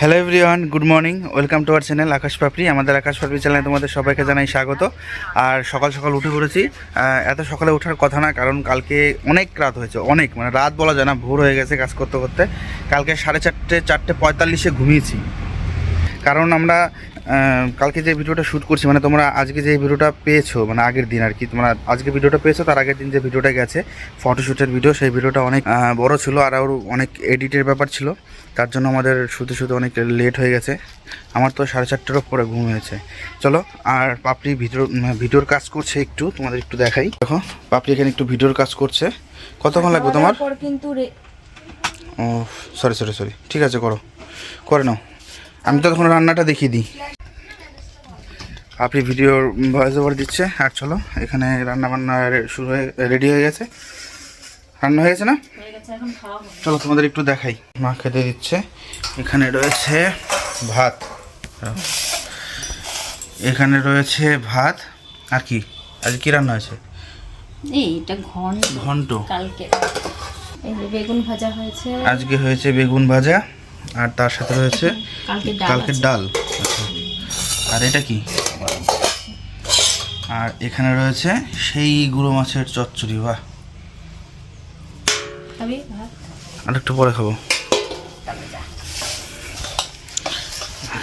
Hello everyone good morning welcome to our channel Akash Papri আমাদের আকাশ পাপড়ি চ্যানেলে তোমাদের সবাইকে জানাই স্বাগত। আর সকাল সকাল উঠে পড়েছি। এত সকালে ওঠার কথা না, কারণ কালকে অনেক রাত হয়েছে, অনেক মানে রাত বলা যায় না, ভোর হয়ে গেছে কাজ করতে করতে। কালকে সাড়ে চারটে চারটে পঁয়তাল্লিশে ঘুমিয়েছি। কারণ আমরা কালকে যে ভিডিওটা শ্যুট করছি মানে তোমরা আজকে যে ভিডিওটা পেয়েছ মানে আগের দিন আর কি তোমরা আজকে ভিডিওটা পেয়েছ তার আগের দিন যে ভিডিওটা গেছে ফটোশ্যুটের ভিডিও সেই ভিডিওটা অনেক বড় ছিল আর আরও অনেক এডিটের ব্যাপার ছিল। তার জন্য আমাদের শুতে শুতে অনেক লেট হয়ে গেছে। আমার তো সাড়ে চারটেরও পরে ঘুম হয়েছে। চলো আর পাপড়ি ভিডিও ভিডিওর কাজ করছে একটু তোমাদের একটু দেখাই। দেখো পাপড়ি এখানে একটু ভিডিওর কাজ করছে। কতক্ষণ লাগবে তোমার? কিন্তু ও সরি সরি সরি ঠিক আছে করো। করে নাও। আমি তো তখন রান্নাটা দেখিয়ে দিই। আপনি ভিডিওর ভয়েস ওভার দিচ্ছে আর চলো এখানে রান্না বান্না শুরু হয়ে রেডি হয়ে গেছে। রান্না হয়ে গেছে না। চলো তোমাদের একটু দেখাই। মা খেতে দিচ্ছে। এখানে রয়েছে ভাত। এখানে রয়েছে ভাত। আর কি? আজ কি রান্না হয়েছে? এটা ঘন ঘন্ট। কালকে। বেগুন ভাজা হয়েছে। আজকে হয়েছে বেগুন ভাজা। আর তার সাথে রয়েছে কালকে ডাল কালকে আছে। ডাল। আচ্ছা। আর এটা কি? আর এখানে রয়েছে সেই গুঁড়ো মাছের চচ্চড়ি বাহ। আর একটু পরে খাব।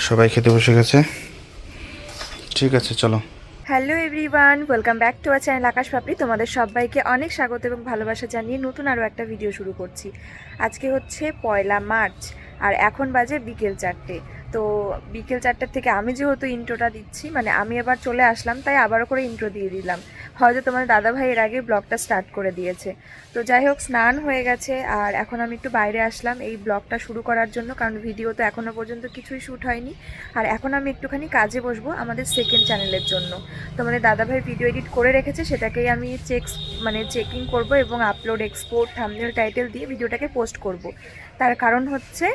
সবাই খেতে বসে গেছে। ঠিক আছে চলো। Hello everyone welcome back to our channel Akash Papri. তোমাদের সবাইকে অনেক স্বাগত এবং ভালোবাসা জানিয়ে নতুন আরও একটা ভিডিও শুরু করছি। আজকে হচ্ছে পয়লা মার্চ। আর এখন বাজে বিকেল চারটে। তো বিকেল চারটের থেকে আমি যেহেতু ইন্ট্রোটা দিচ্ছি মানে আমি এবার চলে আসলাম, তাই আবারও করে ইন্ট্রো দিয়ে দিলাম। হয়তো তোমার দাদা ভাই এর আগে ব্লগটা স্টার্ট করে দিয়েছে। তো যাই হোক, স্নান হয়ে গেছে, আর এখন আমি একটু বাইরে আসলাম এই ব্লগটা শুরু করার জন্য, কারণ ভিডিও তো এখনও পর্যন্ত কিছুই শ্যুট হয়নি। আর এখন আমি একটুখানি কাজে বসবো আমাদের সেকেন্ড চ্যানেলের জন্য। তোমাদের দাদাভাই ভিডিও এডিট করে রেখেছে, সেটাকেই আমি চেক মানে চেকিং করব এবং আপলোড এক্সপোর্ট থাম্বনেল টাইটেল দিয়ে ভিডিওটাকে পোস্ট করব। তার কারণ হচ্ছে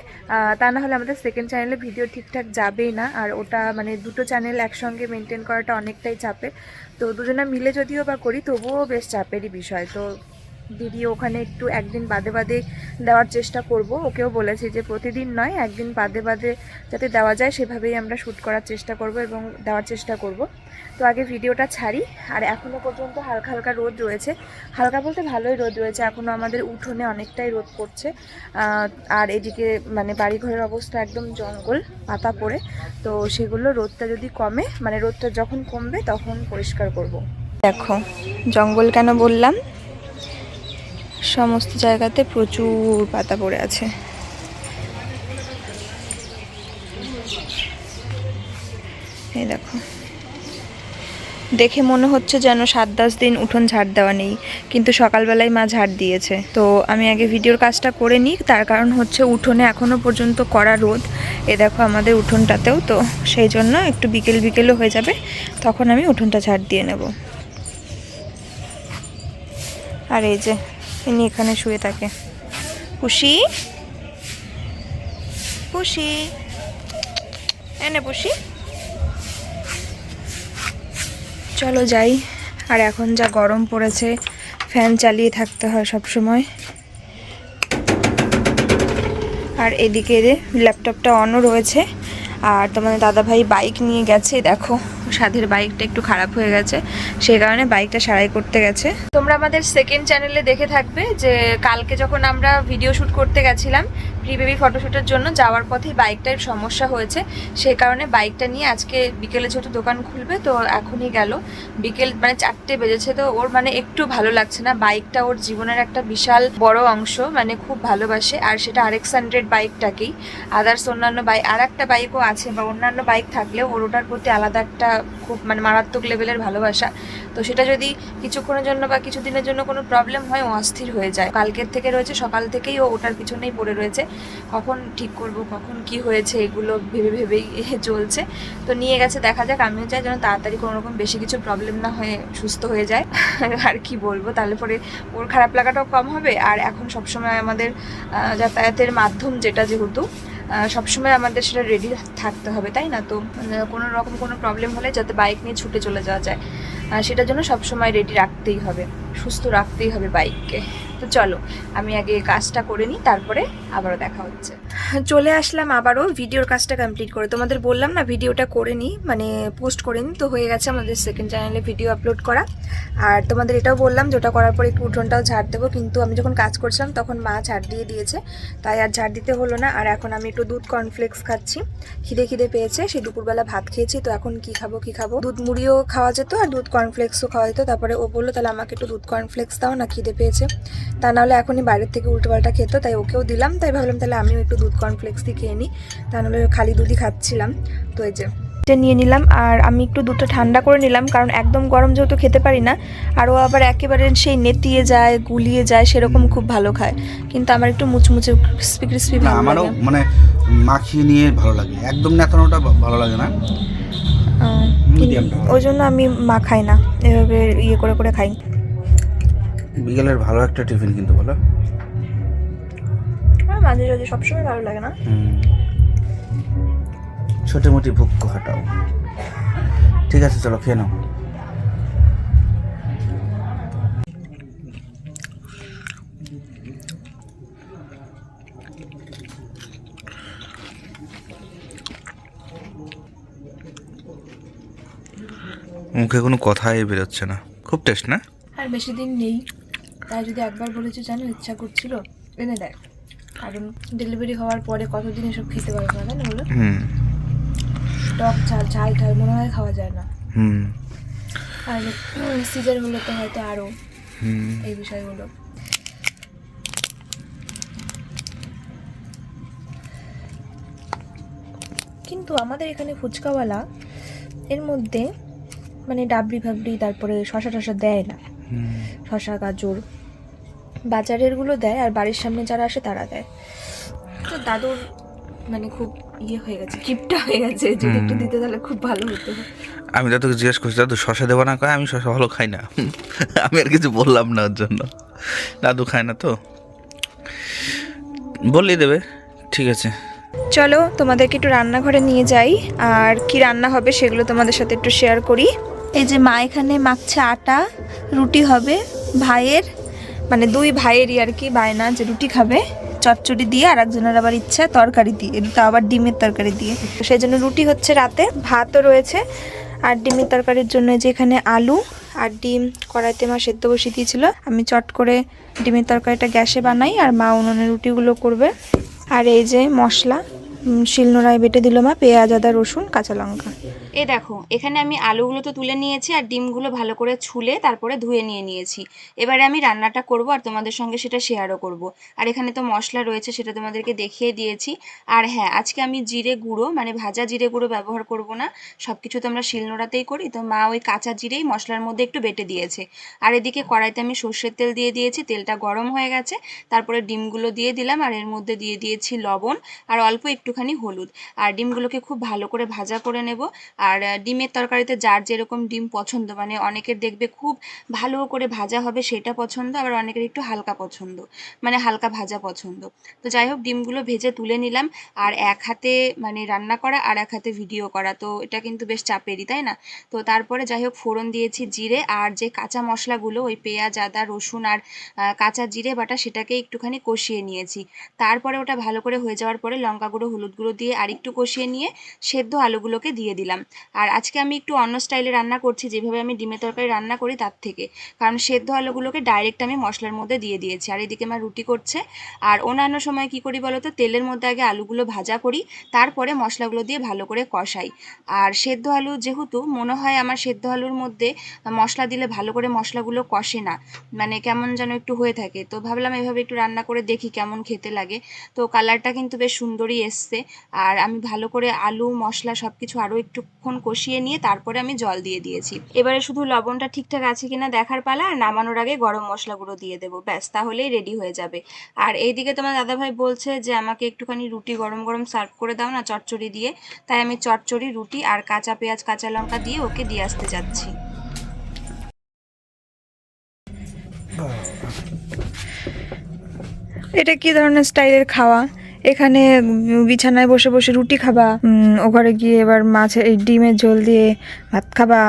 তা না হলে আমাদের সেকেন্ড চ্যানেলে ভিডিও ঠিকঠাক যাবেই না, আর ওটা মানে দুটো চ্যানেল একসঙ্গে মেনটেন করাটা অনেকটাই চাপের। তো দুজনে মিলে যদিও বা করি, তবুও বেশ চাপেরই বিষয়। তো দিদি ওখানে একটু একদিন বাদে বাদে দেওয়ার চেষ্টা করব। ওকেও বলেছি যে প্রতিদিন নয়, একদিন বাদে বাদে যাতে দেওয়া যায় সেভাবেই আমরা শ্যুট করার চেষ্টা করব এবং দেওয়ার চেষ্টা করব। তো আগে ভিডিওটা ছাড়ি, আর এখনও পর্যন্ত হালকা হালকা রোদ রয়েছে। হালকা বলতে ভালোই রোদ রয়েছে এখনও আমাদের উঠোনে অনেকটাই রোদ পড়ছে। আর এদিকে মানে বাড়িঘরের অবস্থা একদম জঙ্গল, পাতা পড়ে। তো সেগুলো রোদটা যদি কমে মানে রোদটা যখন কমবে তখন পরিষ্কার করব। দেখো, জঙ্গল কেন বললাম? সমস্ত জায়গাতে প্রচুর পাতা পড়ে আছে। এই দেখো। দেখে মনে হচ্ছে যেন সাত দশ দিন উঠোন ঝাড় দেওয়া নেই, কিন্তু সকালবেলায় মা ঝাড় দিয়েছে। তো আমি আগে ভিডিওর কাজটা করে নিই, তার কারণ হচ্ছে উঠোনে এখনও পর্যন্ত করা রোদ। এ দেখো আমাদের উঠোনটাতেও, তো সেই জন্য একটু বিকেল বিকেলও হয়ে যাবে, তখন আমি উঠোনটা ঝাড় দিয়ে নেব। আর এই যে ইনি এখানে শুয়ে থাকে। পুষি। পুষি। এনে পুষি। চলো যাই। আর এখন যা গরম পড়েছে, ফ্যান চালিয়ে থাকতে হয় সব সময় আর এদিকে ল্যাপটপটা অনও রয়েছে। আর তোমাদের দাদাভাই বাইক নিয়ে গেছে, দেখো। সাধের বাইকটা একটু খারাপ হয়ে গেছে সেই কারণে বাইকটা সারাই করতে গেছে। তোমরা আমাদের সেকেন্ড চ্যানেলে দেখে থাকবে যে কালকে যখন আমরা ভিডিও শ্যুট করতে গেছিলাম প্রি বেবি ফটোশ্যুটের জন্য যাওয়ার পথেই বাইকটার সমস্যা হয়েছে। সেই কারণে বাইকটা নিয়ে আজকে বিকেলে যেহেতু দোকান খুলবে, তো এখনই গেল। বিকেল মানে চারটে বেজেছে, তো ওর মানে একটু ভালো লাগছে না। বাইকটা ওর জীবনের একটা বিশাল বড় অংশ মানে খুব ভালোবাসে। আর সেটা আর এক্স হান্ড্রেড বাইকটাকেই। আদার্স অন্যান্য বাইক আর একটা বাইকও আছে বা অন্যান্য বাইক থাকলেও ওর ওটার প্রতি আলাদা একটা খুব মানে মারাত্মক লেভেলের ভালোবাসা। তো সেটা যদি কিছুক্ষণের জন্য বা কিছুদিনের জন্য কোনো প্রবলেম হয়, ও অস্থির হয়ে যায়। কালকের থেকে রয়েছে, সকাল থেকেই ও ওটার পিছনেই পড়ে রয়েছে। কখন ঠিক করব, কখন কি হয়েছে, এগুলো ভেবে ভেবেই চলছে। তো নিয়ে গেছে, দেখা যাক। আমিও চাই যেন তাড়াতাড়ি কোনো রকম বেশি কিছু প্রবলেম না হয়ে সুস্থ হয়ে যায়। আর কি বলব, তাহলে পরে ওর খারাপ লাগাটাও কম হবে। আর এখন সবসময় আমাদের যাতায়াতের মাধ্যম যেটা যেহেতু সবসময় আমাদের সেটা রেডি থাকতে হবে, তাই না? তো মানে কোনো রকম কোনো প্রবলেম হলে যাতে বাইক নিয়ে ছুটে চলে যাওয়া যায়। সেটার জন্য সবসময় রেডি রাখতেই হবে, সুস্থ রাখতেই হবে বাইককে তো চলো, আমি আগে কাজটা করে নিই, তারপরে আবারও দেখা হচ্ছে। চলে আসলাম আবারও ভিডিওর কাজটা কমপ্লিট করে। তোমাদের বললাম না, ভিডিওটা করে নিই মানে পোস্ট করে নিই। তো হয়ে গেছে আমাদের সেকেন্ড চ্যানেলে ভিডিও আপলোড করা। আর তোমাদের এটাও বললাম যে ওটা করার পরে একটু উঠোনটাও ঝাড় দেবো। কিন্তু আমি যখন কাজ করছিলাম তখন মা ঝাড় দিয়ে দিয়েছে। তাই আর ঝাড় দিতে হলো না। আর এখন আমি একটু দুধ কর্নফ্লেক্স খাচ্ছি। খিদে খিদে পেয়েছে, সেই দুপুরবেলা ভাত খেয়েছি। তো এখন কি খাব কি খাব? দুধ মুড়িও খাওয়া যেত আর দুধ কর্নফ্লেক্সও খাওয়া যেত। তারপরে ও বলল, তাহলে আমাকে একটু দুধ কর্নফ্লেক্স দাও না, খিদে পেয়েছে। তা নাহলে এখনই বাইরের থেকে উল্টোপাল্টা খেত, তাই ওকেও দিলাম। তাই ভাবলাম তাহলে আমিও একটু দুধ কর্নফ্লেক্স দিয়ে খেয়ে নিই তা নাহলে খালি দুধই খাচ্ছিলাম। তো এই যে এটা নিয়ে নিলাম। আর আমি একটু দুধটা ঠান্ডা করে নিলাম কারণ একদম গরম যেহেতু খেতে পারি না। আর ও আবার একেবারে সেই নেতিয়ে যায় গুলিয়ে যায় সেরকম খুব ভালো খায়। কিন্তু আমার একটু মুচমুচে ক্রিস্পি ক্রিস্পি ভালো আমারও মানে মাখিয়ে নিয়ে ভালো লাগে। একদম নেতানোটা ভালো লাগে না? ওই জন্য আমি মা খাই না। এভাবে ইয়ে করে করে খাই। বিকেলের ভালো একটা টিফিন কিন্তু বলো। মাঝে মাঝে সবসময় ভালো লাগে না। ছোটো মোটি ভুক হাঁটাও। ঠিক আছে চলো খেয়ে নাও। মুখে কোনো কথাই বেরোচ্ছে না। খুব টেস্ট না? আর বেশি দিন নেই। তাই যদি একবার বলেছে জানো ইচ্ছা করছিল এনে দেখ কারণ ডেলিভারি হওয়ার পরে কতদিন এসব খেতে পারব না তাই না হুম। টক ঝাল ঝাল ঝাল মনে হয় খাওয়া যায় না। হুম। আর সিজার হলে তো হয়তো আরও এই বিষয়গুলো। কিন্তু আমাদের এখানে ফুচকাওয়ালা এর মধ্যে মানে ডাবরি ফাবরি তারপরে শশা টশা দেয় না। শশা গাজর। বাজারেরগুলো দেয় আর বাড়ির সামনে যারা আসে তারা দেয়। তো দাদুর মানে খুব ইয়ে হয়ে গেছে কিপটা হয়ে গেছে। যদি একটু দিতে তাহলে খুব ভালো হতো। আমি দাদুকে জিজ্ঞেস করছি দাদু শশা দেবো না? কয় আমি শশা ভালো খাই না। আমি আর কিছু বললাম না ওর জন্য। দাদু খায় না তো। বললেই দেবে। ঠিক আছে। চলো তোমাদেরকে একটু রান্নাঘরে নিয়ে যাই। আর কি রান্না হবে সেগুলো তোমাদের সাথে একটু শেয়ার করি। এই যে মা এখানে মাখছে আটা রুটি হবে ভাইয়ের মানে দুই ভাইয়েরই আর কি বায়না যে রুটি খাবে, চচ্চড়ি দিয়ে আর একজনের আবার ইচ্ছা তরকারি দিয়ে তা আবার ডিমের তরকারি দিয়ে। সেই জন্য রুটি হচ্ছে রাতে, ভাতও রয়েছে, আর ডিমের তরকারির জন্য যে এখানে আলু আর ডিম কড়াইতে মা সেদ্ধ বসিয়ে দিয়েছিল। আমি চট করে ডিমের তরকারিটা গ্যাসে বানাই আর মা উনুনে রুটিগুলো করবে। আর এই যে মশলা শিলনোড়ায় বেটে দিল মা পেঁয়াজ, আদা, রসুন, কাঁচা লঙ্কা। এ দেখো, এখানে আমি আলুগুলো তো তুলে নিয়েছি আর ডিমগুলো ভালো করে ছুলে তারপরে ধুয়ে নিয়ে নিয়েছি। এবারে আমি রান্নাটা করব আর তোমাদের সঙ্গে সেটা শেয়ারও করব। আর এখানে তো মশলা রয়েছে সেটা তোমাদেরকে দেখিয়ে দিয়েছি। আর হ্যাঁ আজকে আমি জিরে গুঁড়ো মানে ভাজা জিরে গুঁড়ো ব্যবহার করব না। সব কিছু তো আমরা শিলনোড়াতেই করি, তো মা ওই কাঁচা জিরেই মশলার মধ্যে একটু বেটে দিয়েছে। আর এদিকে কড়াইতে আমি সর্ষের তেল দিয়ে দিয়েছি, তেলটা গরম হয়ে গেছে। তারপরে ডিমগুলো দিয়ে দিলাম আর এর মধ্যে দিয়ে দিয়েছি লবণ আর অল্প একটুখানি হলুদ। আর ডিমগুলোকে খুব ভালো করে ভাজা করে নেব। আর আহ, ডিমের তরকারিতে যার যেরকম ডিম পছন্দ মানে অনেকের দেখবে খুব ভালো করে ভাজা হবে সেটা পছন্দ আবার অনেকের একটু হালকা পছন্দ মানে হালকা ভাজা পছন্দ। তো যাই হোক ডিমগুলো ভেজে তুলে নিলাম আর এক হাতে মানে রান্না করা আর এক হাতে ভিডিও করা তো এটা কিন্তু বেশ চাপেরই তাই না? তো তারপরে যাই হোক ফোড়ন দিয়েছি জিরে আর যে কাঁচা মশলাগুলো ওই পেঁয়াজ আদা রসুন আর কাঁচা জিরে বাটা সেটাকে একটুখানি কষিয়ে নিয়েছি। তারপরে ওটা ভালো করে হয়ে যাওয়ার পরে লঙ্কা গুঁড়ো হলুদ গুঁড়ো দিয়ে আর একটু কষিয়ে নিয়ে সেদ্ধ আলুগুলোকে দিয়ে দিলাম। আর আজকে আমি একটু অন্য স্টাইলে রান্না করছি, যেভাবে আমি ডিমের তরকারি রান্না করি তার থেকে। কারণ সেদ্ধ আলুগুলোকে ডাইরেক্ট আমি মশলার মধ্যে দিয়ে দিয়েছি। আর এদিকে আমার রুটি করছে। আর অন্যান্য সময় কি করি বলো তো তেলের মধ্যে আগে আলুগুলো ভাজা করি, তারপরে মশলাগুলো দিয়ে ভালো করে কষাই। আর সেদ্ধ আলু যেহেতু, মনে হয় আমার সেদ্ধ আলুর মধ্যে মশলা দিলে ভালো করে মশলাগুলো কষে না। মানে কেমন যেন একটু হয়ে থাকে। তো ভাবলাম এভাবে একটু রান্না করে দেখি কেমন খেতে লাগে। তো কালারটা কিন্তু বেশ সুন্দরই এসছে। আর আমি ভালো করে আলু, মশলা সব কিছু আরও একটুক্ষণ কষিয়ে নিয়ে তারপরে আমি জল দিয়ে দিয়েছি। এবারে শুধু লবণটা ঠিকঠাক আছে কিনা দেখার পালা আর নামানোর আগে গরম মশলাগুলো দিয়ে দেবো। ব্যাস, তাহলেই রেডি হয়ে যাবে। আর এইদিকে তোমার দাদাভাই বলছে যে, আমাকে একটুখানি রুটি গরম গরম সার্ভ করে দাও না চচ্চড়ি দিয়ে। তাই আমি চচ্চড়ি, রুটি আর কাঁচা পেঁয়াজ, কাঁচা লঙ্কা দিয়ে ওকে দিয়ে আসতে যাচ্ছি। এটা কি ধরনের স্টাইলের খাওয়া? এখানে বিছানায় বসে বসে রুটি খাবা ও ঘরে গিয়ে এবার মাছের এই ডিমের ঝোল দিয়ে ভাত খাবা।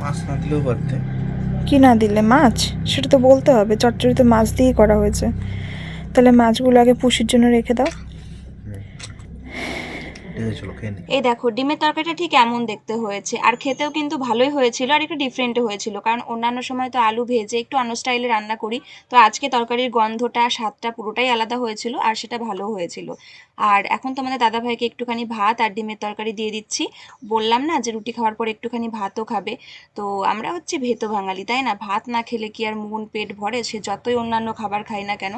মাছ না দিলেও পারতে। কি না দিলে? মাছ? সেটা তো বলতে হবে চটচড়ি তো মাছ দিয়েই করা হয়েছে। তাহলে মাছগুলো আগে পুষির জন্য রেখে দাও। এই দেখো, ডিমের তরকারিটা ঠিক এমন দেখতে হয়েছে। আর খেতেও কিন্তু ভালোই হয়েছিল আর একটু ডিফারেন্ট হয়েছিল। কারণ অন্যান্য সময় তো আলু ভেজে একটু অন্য স্টাইলে রান্না করি। তো আজকে তরকারির গন্ধটা, স্বাদটা পুরোটাই আলাদা হয়েছিল আর সেটা ভালো হয়েছিল। আর এখন তোমাদের দাদাভাইকে একটুখানি ভাত আর ডিমের তরকারি দিয়ে দিচ্ছি। বললাম না যে রুটি খাওয়ার পর একটুখানি ভাতও খাবে। তো আমরা হচ্ছে ভেতো বাঙালি, তাই না? ভাত না খেলে কি আর মন পেট ভরে? সে যতই অন্যান্য খাবার খাই না কেন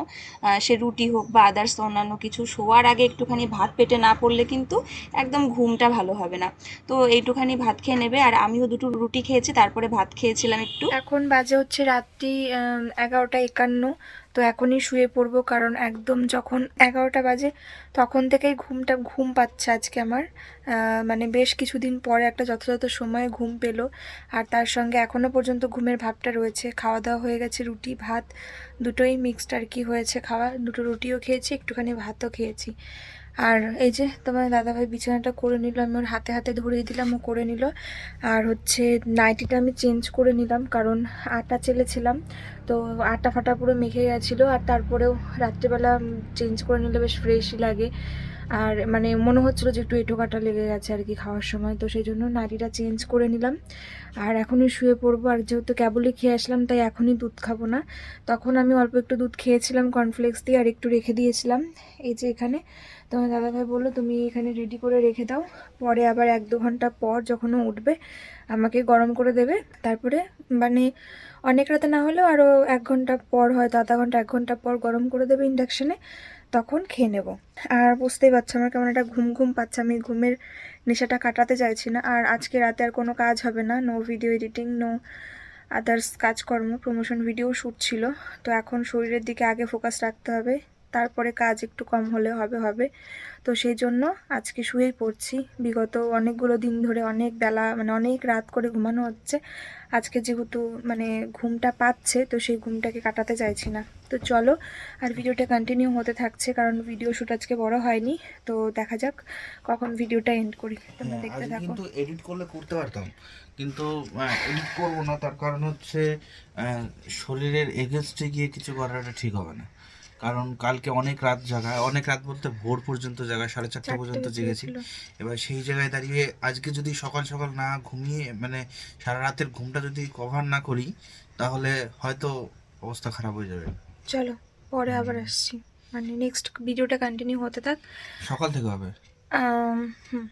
সে রুটি হোক বা আদার্স অন্যান্য কিছু, শোয়ার আগে একটুখানি ভাত পেটে না পড়লে কিন্তু একদম ঘুমটা ভালো হবে না। তো এইটুখানি ভাত খেয়ে নেবে আর আমিও দুটো রুটি খেয়েছি, তারপরে ভাত খেয়েছিলাম একটু। এখন বাজে হচ্ছে রাত্রি এগারোটা একান্ন। তো এখনই শুয়ে পড়ব কারণ একদম যখন এগারোটা বাজে তখন থেকেই ঘুমটা, ঘুম পাচ্ছে আজকে আমার। মানে বেশ কিছুদিন পরে একটা যথাযথ সময়ে ঘুম পেল। আর তার সঙ্গে এখনও পর্যন্ত ঘুমের ভাবটা রয়েছে। খাওয়া দাওয়া হয়ে গেছে, রুটি, ভাত, দুটোই মিক্সড আর কি হয়েছে খাওয়া। দুটো রুটিও খেয়েছি, একটুখানি ভাতও খেয়েছি। আর এই যে তোমার দাদাভাই বিছানাটা করে নিল, আমি ওর হাতে হাতে ধরিয়ে দিলাম, ও করে নিল। আর হচ্ছে নাইটিটা আমি চেঞ্জ করে নিলাম, কারণ আটা চেলেছিলাম। তো আটা ফাটা পুরো মেখে গেছিল, আর তারপরেও রাত্রিবেলা চেঞ্জ করে নিলে বেশ ফ্রেশই লাগে। আর মানে মনে হচ্ছিল যে একটু এঁটো কাটা লেগে গেছে আর কি খাওয়ার সময়, তো সেই জন্য নাইটিটা চেঞ্জ করে নিলাম। আর এখনই শুয়ে পড়ব, আর যেহেতু কেবলই খেয়ে আসলাম তাই এখনই দুধ খাব না। তখন আমি অল্প একটু দুধ খেয়েছিলাম কর্নফ্লেক্স দিয়ে আর একটু রেখে দিয়েছিলাম এই যে এখানে। তোমার দাদাভাই বলল, তুমি এখানে রেডি করে রেখে দাও। পরে আবার এক দু ঘণ্টা পর যখন উঠবে, আমাকে গরম করে দেবে। তারপরে মানে অনেক রাতে না হলেও আরও এক ঘণ্টা পর হয়তো আধা ঘণ্টা, এক ঘণ্টা পর গরম করে দেবে ইন্ডাকশানে তখন খেয়ে নেব। আর বুঝতেই পারছ আমার কেমন একটা ঘুম ঘুম পাচ্ছে। আমি ঘুমের নেশাটা কাটাতে চাইছি না। আর আজকে রাতে আর কোনো কাজ হবে না। No video editing no others কাজকর্ম প্রমোশন ভিডিও শ্যুট ছিল। তো এখন শরীরের দিকে আগে ফোকাস রাখতে হবে। তারপরে কাজ একটু কম হলে হবে হবে। তো সেই জন্য আজকে শুয়েই পড়ছি। বিগত অনেকগুলো দিন ধরে অনেক বেলা মানে অনেক রাত করে ঘুমানো হচ্ছে। আজকে যেহেতু মানে ঘুমটা পাচ্ছে তো সেই ঘুমটাকে কাটাতে চাইছি না। তো চলো আর ভিডিওটা কন্টিনিউ হতে থাকছে কারণ ভিডিও শ্যুট আজকে বড় হয়নি। তো দেখা যাক কখন ভিডিওটা এন্ড করি। তোমরা হ্যাঁ, দেখতে থাকো। কিন্তু এডিট করলে করতে পারতাম। কিন্তু এডিট করব না তার কারণ হচ্ছে শরীরের এগেনস্টে গিয়ে কিছু করাটা ঠিক হবে না। কারণ কালকে অনেক রাত জায়গায় অনেক রাত বলতে ভোর পর্যন্ত জায়গায় সাড়ে চারটা পর্যন্ত জেগেছি। এবার সেই জায়গায় দাঁড়িয়ে আজকে যদি সকাল সকাল না ঘুমিয়ে মানে সারা রাতের ঘুমটা যদি কভার না করি তাহলে হয়তো অবস্থা খারাপ হয়ে যাবে। চলো পরে আবার আসছি। মানে নেক্সট ভিডিওটা কন্টিনিউ হতে থাক। সকাল থেকে হবে। হুম।